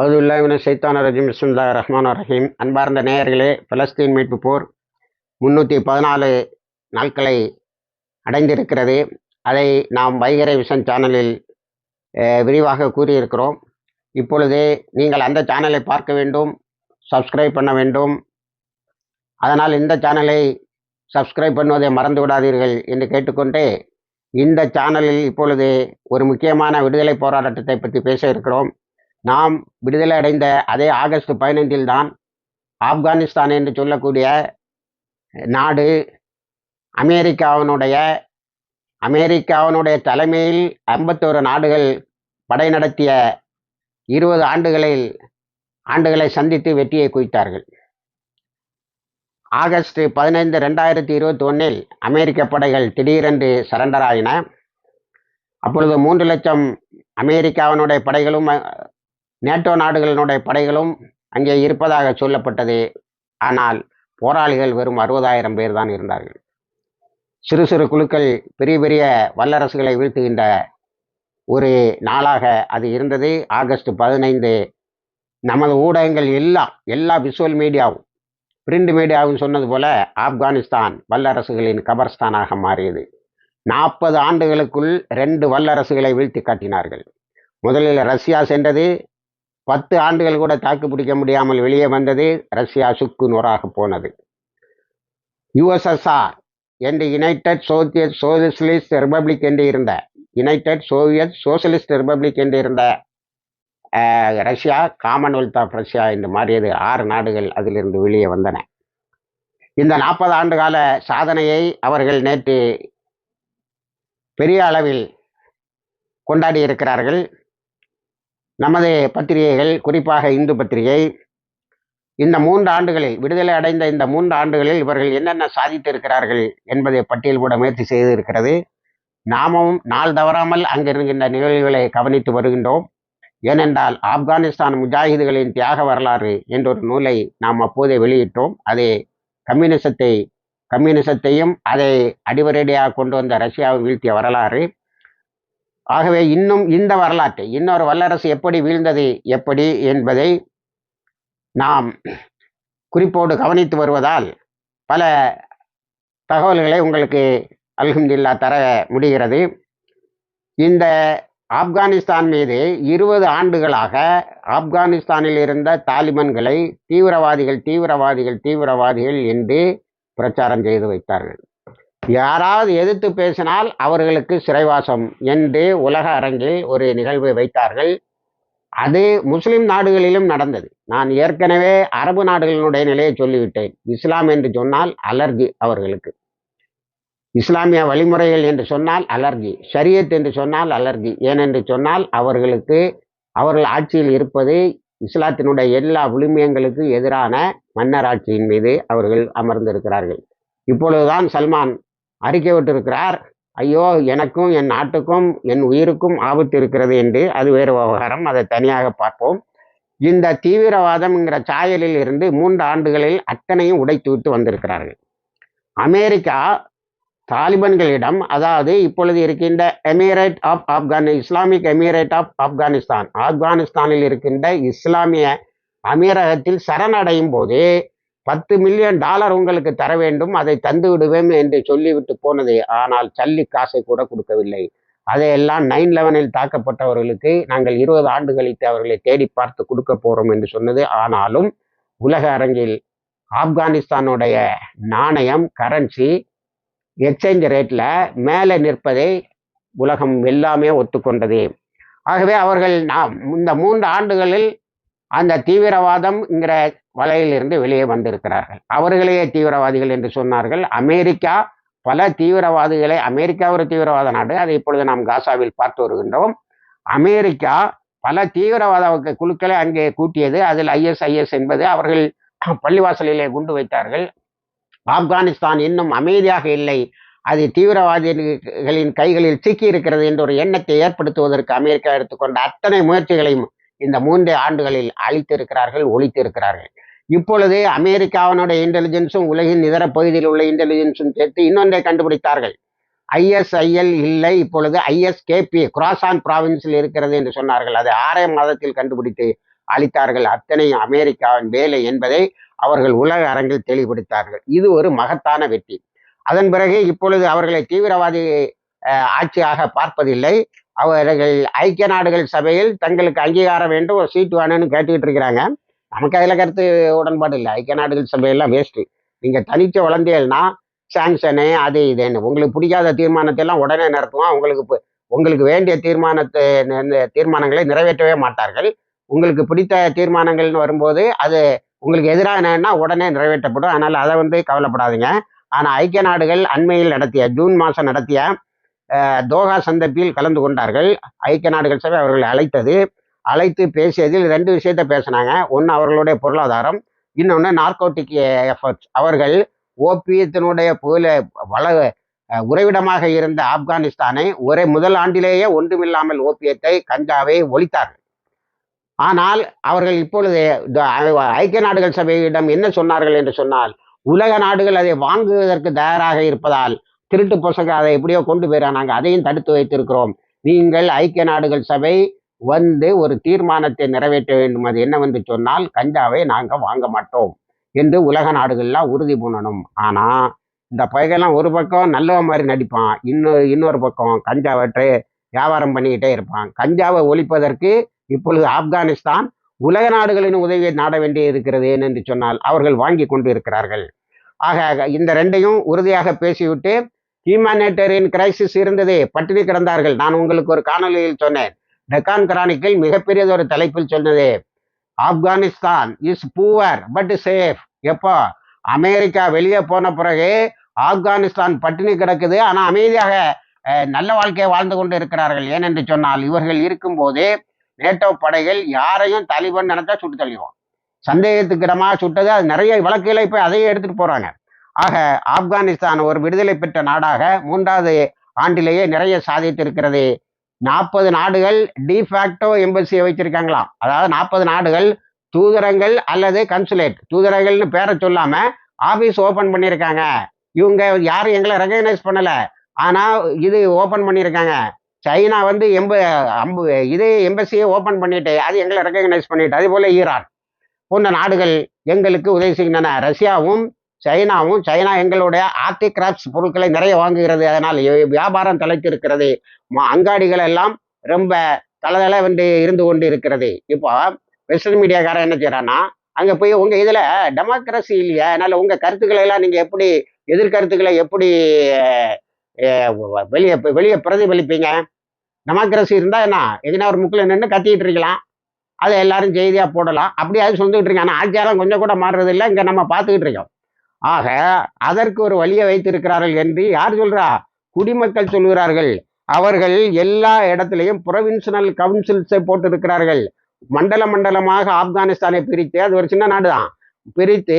அவுதுல்லாவின சைத்தான ரஜிம். பிஸ்மில்லா ரஹ்மான் ரஹீம். அன்பார்ந்த நேயர்களே பலஸ்தீன் மீட்பு போர் முன்னூற்றி பதினாலு நாட்களை அடைந்திருக்கிறது. அதை நாம் வைகரை விஷன் சேனலில் விரிவாக கூறியிருக்கிறோம். இப்பொழுது நீங்கள் அந்த சேனலை பார்க்க வேண்டும் சப்ஸ்கிரைப் பண்ண வேண்டும். அதனால் இந்த சேனலை சப்ஸ்கிரைப் பண்ணுவதை மறந்து விடாதீர்கள் என்று கேட்டுக்கொண்டு இந்த சேனலில் இப்பொழுது ஒரு முக்கியமான விடுதலை போராட்டத்தை பற்றி பேச இருக்கிறோம். நாம் விடுதலை அடைந்த அதே ஆகஸ்ட் பதினைந்தில் தான் ஆப்கானிஸ்தான் என்று சொல்லக்கூடிய நாடு அமெரிக்காவினுடைய அமெரிக்காவினுடைய தலைமையில் ஐம்பத்தோரு நாடுகள் படை நடத்திய இருபது ஆண்டுகளில் ஆண்டுகளை சந்தித்து வெற்றியை குவித்தார்கள். ஆகஸ்ட் பதினைந்து ரெண்டாயிரத்தி இருபத்தி ஒன்றில் அமெரிக்க படைகள் திடீரென்று சரண்டர் ஆகின அப்பொழுது மூன்று லட்சம் அமெரிக்காவினுடைய படைகளும் நேட்டோ நாடுகளினுடைய படைகளும் அங்கே இருப்பதாக சொல்லப்பட்டது. ஆனால் போராளிகள் வெறும் அறுபதாயிரம் பேர் தான் இருந்தார்கள். சிறு சிறு குழுக்கள் பெரிய பெரிய வல்லரசுகளை வீழ்த்துகின்ற ஒரு நாளாக அது இருந்தது. ஆகஸ்ட் பதினைந்து நமது ஊடகங்கள் எல்லாம் எல்லா விசுவல் மீடியாவும் பிரிண்ட் மீடியாவும் சொன்னது போல ஆப்கானிஸ்தான் வல்லரசுகளின் கபர்ஸ்தானாக மாறியது. நாற்பது ஆண்டுகளுக்குள் ரெண்டு வல்லரசுகளை வீழ்த்தி காட்டினார்கள். முதலில் ரஷ்யா சென்றது பத்து ஆண்டுகள் கூட தாக்கு பிடிக்க முடியாமல் வெளியே வந்தது ரஷ்யா சுக்கு நூறாக போனது. யுஎஸ்எஸ்ஆர் என்று யுனைடெட் சோவியத் சோசியலிஸ்ட் ரிப்பப்ளிக் என்று இருந்த யுனைடெட் சோவியத் சோசியலிஸ்ட் ரிப்பப்ளிக் என்று இருந்த ரஷ்யா காமன்வெல்த் ஆஃப் ரஷ்யா என்று மாறியது. ஆறு நாடுகள் அதிலிருந்து வெளியே வந்தன. இந்த நாற்பது ஆண்டு கால சாதனையை அவர்கள் நேற்று பெரிய அளவில் கொண்டாடி இருக்கிறார்கள். நமது பத்திரிகைகள் குறிப்பாக இந்து பத்திரிகை இந்த மூன்று ஆண்டுகளில் விடுதலை அடைந்த இந்த மூன்று ஆண்டுகளில் இவர்கள் என்னென்ன சாதித்திருக்கிறார்கள் என்பதை பட்டியல் கூட முயற்சி செய்திருக்கிறது. நாமும் நாள் தவறாமல் அங்கிருக்கின்ற நிகழ்வுகளை கவனித்து வருகின்றோம். ஏனென்றால் ஆப்கானிஸ்தான் முஜாஹிதுகளின் தியாக வரலாறு என்றொரு நூலை நாம் அப்போதே வெளியிட்டோம். அதே கம்யூனிசத்தை கம்யூனிசத்தையும் அதை அடிவரடியாக கொண்டு வந்த ரஷ்யாவை வீழ்த்திய வரலாறு. ஆகவே இன்னும் இந்த வரலாற்றை இன்னொரு வல்லரசு எப்படி வீழ்ந்தது எப்படி என்பதை நாம் குறிப்போடு கவனித்து வருவதால் பல தகவல்களை உங்களுக்கு அல்ஹம்துல்லா தர முடிகிறது. இந்த ஆப்கானிஸ்தான் மீது இருபது ஆண்டுகளாக ஆப்கானிஸ்தானில் இருந்த தாலிபன்களை தீவிரவாதிகள் தீவிரவாதிகள் தீவிரவாதிகள் என்று பிரச்சாரம் செய்து வைத்தார்கள். யாராவது எதிர்த்து பேசினால் அவர்களுக்கு சிறைவாசம் என்று உலக அரங்கில் ஒரு நிகழ்வு வைத்தார்கள். அது முஸ்லிம் நாடுகளிலும் நடந்தது. நான் ஏற்கனவே அரபு நாடுகளினுடைய நிலையை சொல்லிவிட்டேன். இஸ்லாம் என்று சொன்னால் அலர்ஜி அவர்களுக்கு. இஸ்லாமிய வழிமுறைகள் என்று சொன்னால் அலர்ஜி ஷரியத் என்று சொன்னால் அலர்ஜி ஏனென்று சொன்னால் அவர்களுக்கு அவர்கள் ஆட்சியில் இருப்பது இஸ்லாத்தினுடைய எல்லா விழுமியங்களுக்கு எதிரான மன்னர் ஆட்சியின் மீது அவர்கள் அமர்ந்திருக்கிறார்கள். இப்பொழுதுதான் சல்மான் அறிக்கை விட்டிருக்கிறார் ஐயோ எனக்கும் என் நாட்டுக்கும் என் உயிருக்கும் ஆபத்து இருக்கிறது என்று அது வேறு விவகாரம். அதை தனியாக பார்ப்போம். இந்த தீவிரவாதம்ங்கிற சாயலில் இருந்து மூன்று ஆண்டுகளில் அத்தனையும் உடைத்து விட்டு வந்திருக்கிறார்கள். அமெரிக்கா தாலிபன்களிடம் அதாவது இப்பொழுது இருக்கின்ற emirate of Afghani Islamic emirate of Afghanistan ஆப்கானிஸ்தானில் இருக்கின்ற இஸ்லாமிய அமீரகத்தில் சரணடையும் போது பத்து மில்லியன் டாலர் உங்களுக்கு தர வேண்டும் அதை தந்து விடுவேன் என்று சொல்லிவிட்டு போனது. ஆனால் சல்லி காசை கூட கொடுக்கவில்லை. அதையெல்லாம் நைன் லெவனில் தாக்கப்பட்டவர்களுக்கு நாங்கள் இருபது ஆண்டு கழித்து அவர்களை தேடி பார்த்து கொடுக்க போறோம் என்று சொன்னது. ஆனாலும் உலக அரங்கில் ஆப்கானிஸ்தானுடைய நாணயம் கரன்சி எக்ஸ்சேஞ்ச் ரேட்டில் மேலே நிற்பதை உலகம் எல்லாமே ஒத்துக்கொண்டது. ஆகவே அவர்கள் நாம் இந்த மூன்று ஆண்டுகளில் அந்த தீவிரவாதம்ங்கிற வலையிலிருந்து வெளியே வந்திருக்கிறார்கள். அவர்களையே தீவிரவாதிகள் என்று சொன்னார்கள். அமெரிக்கா பல தீவிரவாதிகளை அமெரிக்கா ஒரு தீவிரவாத நாடு. அதை இப்பொழுது நாம் காசாவில் பார்த்து வருகின்றோம். அமெரிக்கா பல தீவிரவாத குழுக்களை அங்கே கூட்டியது. அதில் ஐஎஸ்ஐஎஸ் என்பது அவர்கள் பள்ளிவாசலிலே குண்டு வைத்தார்கள். ஆப்கானிஸ்தான் இன்னும் அமைதியாக இல்லை. அது தீவிரவாதிகளின் கைகளில் சிக்கி இருக்கிறது என்ற ஒரு எண்ணத்தை ஏற்படுத்துவதற்கு அமெரிக்கா எடுத்துக்கொண்ட அத்தனை முயற்சிகளையும் இந்த மூன்றே ஆண்டுகளில் அழித்திருக்கிறார்கள் ஒழித்திருக்கிறார்கள். இப்பொழுது அமெரிக்காவினுடைய இன்டெலிஜென்ஸும் உலகின் இதர பகுதியில் உள்ள இன்டெலிஜென்ஸும் சேர்த்து இன்னொன்றை கண்டுபிடித்தார்கள். ஐஎஸ்ஐஎல் இல்லை இப்பொழுது ஐஎஸ்கேபி குராசான் ப்ராவின்ஸில் இருக்கிறது என்று சொன்னார்கள். அதை ஆறே மாதத்தில் கண்டுபிடித்து அளித்தார்கள் அத்தனை அமெரிக்காவின் வேலை என்பதை அவர்கள் உலக அரங்கில் தெளிவுபடுத்தார்கள். இது ஒரு மகத்தான வெற்றி. அதன் பிறகு இப்பொழுது அவர்களை தீவிரவாதி ஆட்சியாக பார்ப்பதில்லை. அவர்கள் ஐக்கிய நாடுகள் சபையில் தங்களுக்கு அங்கீகாரம் வேண்டும் ஒரு சீட்டு வேணும்னு கேட்டுக்கிட்டு இருக்கிறாங்க. நமக்கு அதில் கருத்து உடன்பாடு இல்லை. ஐக்கிய நாடுகள் சபையெல்லாம் வேஸ்ட்டு நீங்கள் தனித்த வளர்ந்தீங்கன்னா சாங்ஷனு அது இதுன்னு. உங்களுக்கு பிடிக்காத தீர்மானத்தை எல்லாம் உடனே நடத்துவோம் உங்களுக்கு உங்களுக்கு வேண்டிய தீர்மானத்தை தீர்மானங்களை நிறைவேற்றவே மாட்டார்கள். உங்களுக்கு பிடித்த தீர்மானங்கள்னு வரும்போது அது உங்களுக்கு எதிராக என்னன்னா உடனே நிறைவேற்றப்படும். அதனால் அதை வந்து கவலைப்படாதீங்க. ஆனால் ஐக்கிய நாடுகள் அண்மையில் நடத்திய ஜூன் மாதம் நடத்திய தோஹா சந்தர்ப்பில் கலந்து கொண்டார்கள். ஐக்கிய நாடுகள் சபை அவர்களை அழைத்தது. அழைத்து பேசியதில் ரெண்டு விஷயத்த பேசினாங்க. ஒன்று அவர்களுடைய பொருளாதாரம் இன்னொன்று நார்கோட்டிக் எஃபர்ட்ஸ் அவர்கள் ஓபியத்தினுடைய புகழ வள உறைவிடமாக இருந்த ஆப்கானிஸ்தானை ஒரே முதல் ஆண்டிலேயே ஒன்றுமில்லாமல் ஓபியத்தை கஞ்சாவை ஒழித்தார்கள். ஆனால் அவர்கள் இப்பொழுது ஐக்கிய நாடுகள் சபையிடம் என்ன சொன்னார்கள் என்று சொன்னால் உலக நாடுகள் அதை வாங்குவதற்கு தயாராக இருப்பதால் திருட்டு பொசக அதை எப்படியோ கொண்டு போயிடா நாங்கள் அதையும் தடுத்து வைத்திருக்கிறோம். நீங்கள் ஐக்கிய நாடுகள் சபை வந்து ஒரு தீர்மானத்தை நிறைவேற்ற வேண்டும். அது என்னவென்று சொன்னால் கஞ்சாவை நாங்கள் வாங்க மாட்டோம் என்று உலக நாடுகள்லாம் உறுதி பண்ணணும். ஆனால் இந்த பையெல்லாம் ஒரு பக்கம் நல்லவ மாதிரி நடிப்பான் இன்னொரு இன்னொரு பக்கம் கஞ்சாவற்றை வியாபாரம் பண்ணிக்கிட்டே இருப்பான். கஞ்சாவை ஒழிப்பதற்கு இப்பொழுது ஆப்கானிஸ்தான் உலக நாடுகளின் உதவியை நாட வேண்டி இருக்கிறது என்று சொன்னால் அவர்கள் வாங்கி கொண்டு இருக்கிறார்கள். ஆக இந்த ரெண்டையும் உறுதியாக பேசிவிட்டு ஹியூமானிட்டேரியன் கிரைசிஸ் இருந்தது. பட்டினி கிடந்தார்கள். நான் உங்களுக்கு ஒரு காணொலியில் சொன்னேன். டெக்கான் கிரானிக்கில் மிகப்பெரியதொரு தலைப்பில் சொன்னது. Afghanistan is poor but safe எப்போ? அமெரிக்கா வெளியே போன பிறகு ஆப்கானிஸ்தான் பட்டினி கிடக்குது. ஆனால் அமைதியாக நல்ல வாழ்க்கையை வாழ்ந்து கொண்டு இருக்கிறார்கள். ஏனென்று சொன்னால் இவர்கள் இருக்கும்போது நேட்டோ படைகள் யாரையும் தாலிபான் நினைச்சா சுட்டு தள்ளிடுவோம் சந்தேகத்துக்கிடமாக சுட்டது. அது நிறைய வழக்குகளை போய் அதையே எடுத்துட்டு போறாங்க. ஆக ஆப்கானிஸ்தான் ஒரு விடுதலை பெற்ற நாடாக மூன்றாவது ஆண்டிலேயே நிறைய சாதித்திருக்கிறது. நாற்பது நாடுகள் டிஃபேக்டோ எம்பசியை வைத்திருக்காங்களாம். அதாவது நாற்பது நாடுகள் தூதரங்கள் அல்லது கன்சுலேட் தூதரங்கள்னு பேரை சொல்லாம ஆபீஸ் ஓபன் பண்ணியிருக்காங்க. இவங்க யாரும் எங்களை ரெகக்னைஸ் பண்ணல. ஆனா இது ஓபன் பண்ணியிருக்காங்க. சைனா வந்து எம்ப அம்பு இது எம்பசியை ஓபன் பண்ணிட்டு அது எங்களை ரெகக்னைஸ் பண்ணிட்டு அதே போல ஈரான். போன்ற நாடுகள் எங்களுக்கு உதவி செய்கின்றன. ரஷ்யாவும் சைனாவும் சைனா எங்களுடைய ஆர்டி கிராப்ஸ் பொருட்களை நிறைய வாங்குகிறது. அதனால் வியாபாரம் தலைத்திருக்கிறது. ம- அங்காடிகள் எல்லாம் ரொம்ப தளதளவென்று இருந்து கொண்டு இருக்கிறது இப்போ வெஸ்டர்ன் மீடியாக்காரன் என்ன செய்யறான்னா அங்கே போய் உங்கள் இதில் டெமோக்ரஸி இல்லையா? அதனால் உங்கள் கருத்துக்களை எல்லாம் நீங்கள் எப்படி எதிர்கருத்துக்களை எப்படி வெளியே வெளியே பிரதிபலிப்பீங்க? டெமோக்ரஸி இருந்தால் என்ன? எங்கன்னா ஒரு முக்கில் நின்று கத்திக்கிட்டு இருக்கலாம். அதை எல்லாரும் செய்தியாக போடலாம். அப்படியே அது சொல்லிட்டு இருக்காங்க. ஆனால் ஆட்சியாரம் கொஞ்சம் கூட மாறுறது இல்லை இங்கே நம்ம பார்த்துக்கிட்டு இருக்கோம். ஆக அதற்கு ஒரு வழியை வைத்திருக்கிறார்கள் என்று யார் சொல்றா? குடிமக்கள் சொல்கிறார்கள். அவர்கள் எல்லா இடத்திலையும் புரவின்ஷனல் கவுன்சில்ஸை போட்டிருக்கிறார்கள். மண்டல மண்டலமாக ஆப்கானிஸ்தானை பிரித்து அது ஒரு சின்ன நாடு தான் பிரித்து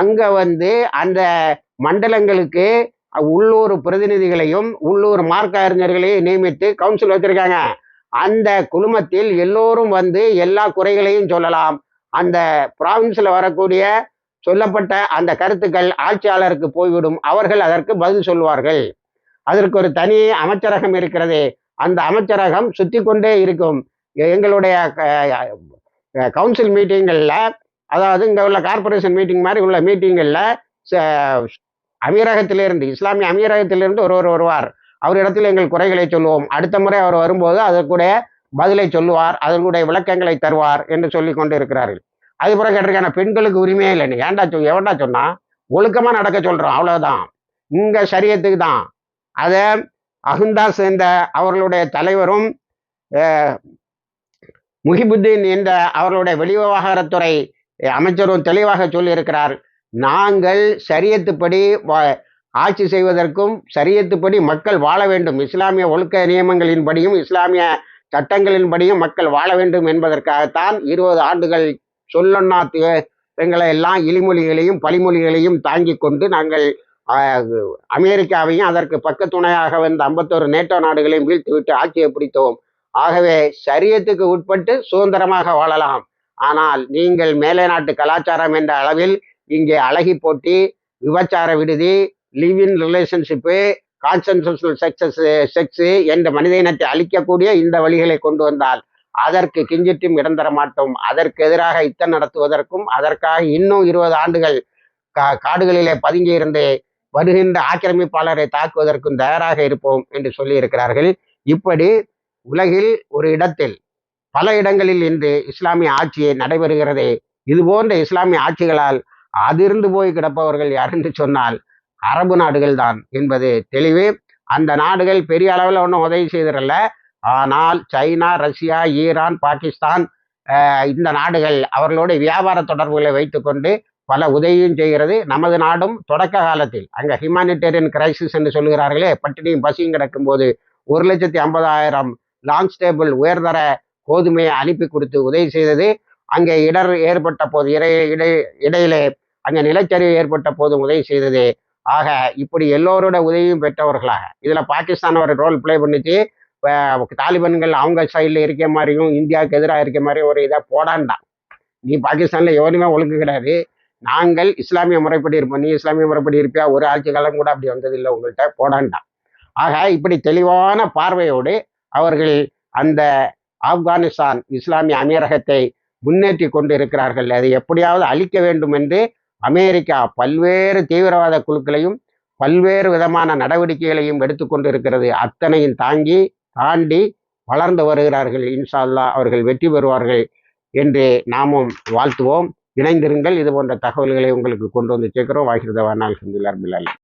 அங்க வந்து அந்த மண்டலங்களுக்கு உள்ளூர் பிரதிநிதிகளையும் உள்ளூர் மார்க்க அறிஞர்களையும் நியமித்து கவுன்சில் வச்சிருக்காங்க அந்த குழுமத்தில் எல்லோரும் வந்து எல்லா குறைகளையும் சொல்லலாம். அந்த ப்ராவின்ஸில் வரக்கூடிய சொல்லப்பட்ட அந்த கருத்துக்கள் ஆட்சியாளருக்கு போய்விடும். அவர்கள் அதற்கு பதில் சொல்வார்கள். அதற்கு ஒரு தனி அமைச்சரகம் இருக்கிறது. அந்த அமைச்சரகம் சுத்தி கொண்டே இருக்கும். எங்களுடைய கவுன்சில் மீட்டிங்களில் அதாவது இங்கே உள்ள கார்ப்பரேஷன் மீட்டிங் மாதிரி உள்ள மீட்டிங்களில் அமீரகத்திலிருந்து இஸ்லாமிய அமீரகத்திலிருந்து ஒருவர் வருவார். அவர் இடத்தில் எங்கள் குறைகளை சொல்லுவோம். அடுத்த முறை அவர் வரும்போது அதற்குடைய பதிலை சொல்லுவார். அதனுடைய விளக்கங்களை தருவார் என்று சொல்லி கொண்டு இருக்கிறார்கள் அதுபுறம் கேட்டிருக்கான பெண்களுக்கு உரிமையே இல்லைன்னு ஏன்டா சொல் எவன்டா சொன்னா ஒழுக்கமா நடக்க சொல்றோம் அவ்வளவுதான். இங்க சரியத்துக்கு தான். அதை அகுந்தாஸ் சேர்ந்த அவர்களுடைய தலைவரும் முஹிபுத்தீன் என்ற அவர்களுடைய வெளிவிவகாரத்துறை அமைச்சரும் தெளிவாக சொல்லியிருக்கிறார். நாங்கள் சரியத்துப்படி ஆட்சி செய்வதற்கும் சரியத்துப்படி மக்கள் வாழ வேண்டும். இஸ்லாமிய ஒழுக்க நியமங்களின்படியும் இஸ்லாமிய சட்டங்களின்படியும் மக்கள் வாழ வேண்டும் என்பதற்காகத்தான் இருபது ஆண்டுகள் சொல்லொன்னா எங்களை எல்லாம் இழிமொழிகளையும் பழிமொழிகளையும் தாங்கி கொண்டு நாங்கள் அமெரிக்காவையும் அதற்கு பக்கத்துணையாக வந்த ஐம்பத்தோரு நேட்டோ நாடுகளையும் வீழ்த்திவிட்டு ஆட்சியை பிடித்தோம். ஆகவே சரியத்துக்கு உட்பட்டு சுதந்திரமாக வாழலாம். ஆனால் நீங்கள் மேலை நாட்டு கலாச்சாரம் என்ற அளவில் இங்கே அழகி போட்டி விபச்சார விடுதி live in relationship consensual sexes sex என்ற மனித இனத்தை அழிக்கக்கூடிய இந்த வழிகளை கொண்டு வந்தால் அதற்கு கிஞ்சிட்டும் இடம் தர மாட்டோம். அதற்கு எதிராக யுத்தம் நடத்துவதற்கும் அதற்காக இன்னும் இருபது ஆண்டுகள் கா காடுகளிலே பதுங்கி இருந்து வருகின்ற ஆக்கிரமிப்பாளரை தாக்குவதற்கும் தயாராக இருப்போம் என்று சொல்லியிருக்கிறார்கள். இப்படி உலகில் ஒரு இடத்தில் பல இடங்களில் இன்று இஸ்லாமிய ஆட்சியை நடைபெறுகிறது இது போன்ற இஸ்லாமிய ஆட்சிகளால் அதிர்ந்து போய் கிடப்பவர்கள் யார் என்று சொன்னால் அரபு நாடுகள் தான் என்பது தெளிவு. அந்த நாடுகள் பெரிய அளவில் ஒன்றும் உதவி செய்திடல ஆனால் சைனா ரஷ்யா ஈரான் பாகிஸ்தான் இந்த நாடுகள் அவர்களுடைய வியாபார தொடர்புகளை வைத்துக்கொண்டு பல உதவியும் செய்கிறது. நமது நாடும் தொடக்க காலத்தில் அங்கே ஹியூமானிட்டேரியன் கிரைசிஸ் என்று சொல்கிறார்களே பட்டினியும் பசியும் கிடக்கும்போது ஒரு லட்சத்தி ஐம்பதாயிரம் லாங் ஸ்டேபிள் உயர்தர கோதுமையை அனுப்பி கொடுத்து உதவி செய்தது. அங்கே இடர் ஏற்பட்ட போது இடை இடை இடையிலே அங்கே நிலச்சரிவு ஏற்பட்ட போதும் உதவி செய்தது. ஆக இப்படி எல்லோரோட உதவியும் பெற்றவர்களாக இதில் பாகிஸ்தான் ஒரு ரோல் ப்ளே பண்ணிச்சு தாலிபான்கள் அவங்க சைடில் இருக்க மாதிரியும் இந்தியாவுக்கு எதிராக இருக்க மாதிரியும் ஒரு இதை போடாண்டான் நீ பாகிஸ்தானில் எவனுமே ஒழுங்கு கிடையாது நாங்கள் இஸ்லாமிய முறைப்படி இருப்போம். நீ இஸ்லாமிய முறைப்படி இருப்பியா? ஒரு ஆட்சி காலம் கூட அப்படி வந்ததில்லை. உங்கள்கிட்ட போடாண்டான் ஆக இப்படி தெளிவான பார்வையோடு அவர்கள் அந்த ஆப்கானிஸ்தான் இஸ்லாமிய அமீரகத்தை முன்னேற்றி கொண்டு இருக்கிறார்கள் அதை எப்படியாவது அழிக்க வேண்டும் என்று அமெரிக்கா பல்வேறு தீவிரவாத குழுக்களையும் பல்வேறு விதமான நடவடிக்கைகளையும் எடுத்துக்கொண்டு இருக்கிறது அத்தனையும் தாங்கி தாண்டி வளர்ந்து வருகிறார்கள். இன்ஷால்லா அவர்கள் வெற்றி பெறுவார்கள் என்று நாமும் வாழ்த்துவோம். இணைந்திருங்கள். இது போன்ற தகவல்களை உங்களுக்கு கொண்டு வந்து சேர்க்கிறோம். வாகிருதவானால் நாள் ரபில் ஆலமீன்.